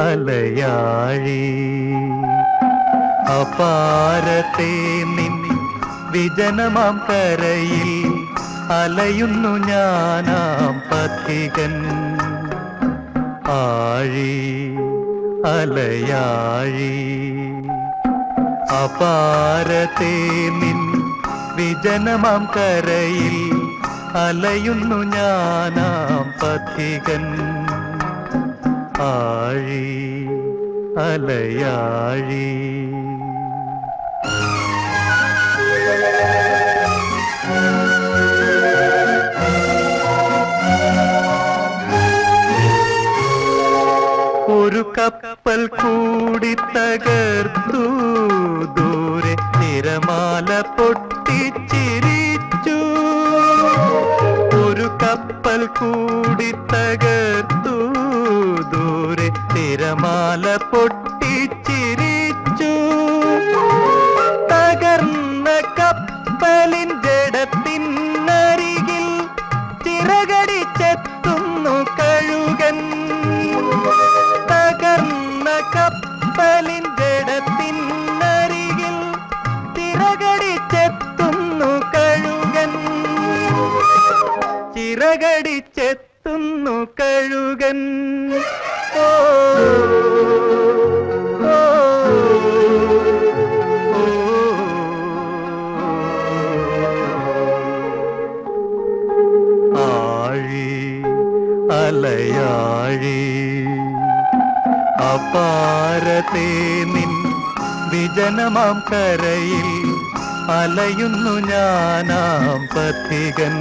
അലയാഴി അപാരത്തെ നിൻ വിജനമാം കരയിൽ അലയുന്നു ഞാനാം പഥികൻ. ആഴി അലയാഴി അപാരത്തെ നിൻ വിജനമാം കരയിൽ അലയുന്നു ഞാനാം പഥികൻ. ആഴി അലയാഴി. ഒരു കപ്പൽ കൂടി തകർത്തു ദൂരെ തിരമാല പൊട്ടിച്ചിരിച്ചു ഒരു കപ്പൽ കൂടി തകർത്തു തിരമാല പൊട്ടിച്ചിരിച്ചു. തകർന്ന കപ്പലിൻ ജഡത്തിനരികിൽ ചിറകടിച്ചെത്തുന്നു കഴുകൻ. തകർന്ന കപ്പലിൻ ജഡത്തിനരികിൽ ചിറകടിച്ചെത്തുന്നു കഴുകൻ. ചിറകടിച്ചെത്തുന്നു കഴുകൻ. അപാരത്തെ നിൻ വിജനമാം കരയിൽ അലയുന്നു ഞാനാം പഥികൻ.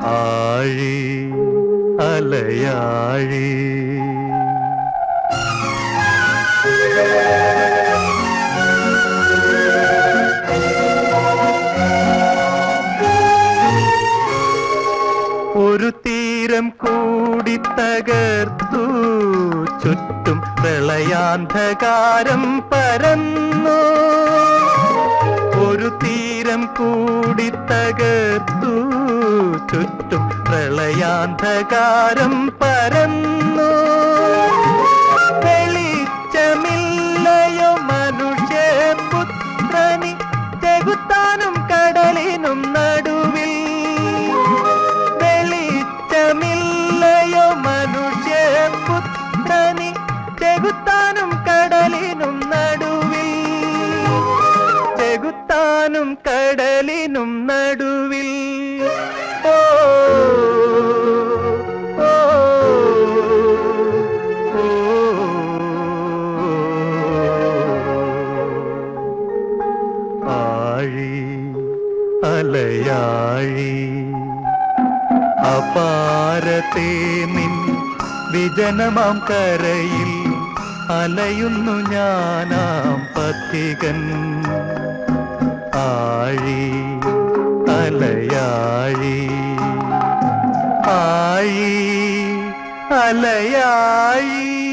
ആഴി അലയാഴി ഒരു തീരം കൂടി തകർത്തു. ചുറ്റും പ്രളയാന്ധകാരം പരന്നു. ഒരു തീരം കൂടി തകർത്തു. ചുറ്റും പ്രളയാന്ധകാരം പരന്നു. വെളിച്ചമില്ലയോ മനുഷ്യ പുത്രനി ചെകുത്താനും കടലിനും നടുവിൽ. വെളിച്ചമില്ലയോ മനുഷ്യ പുത്രനി ചെകുത്താനും കടലിനും നടുവിൽ. ചെകുത്താനും കടലിനും നടുവിൽ. അലയാഴി അപാരത്തെ നിൻ വിജനമാം കരയിൽ അലയുന്നു ഞാനാം പത്തികൻ ആഴി അലയാഴി. ആഴി അലയാഴി.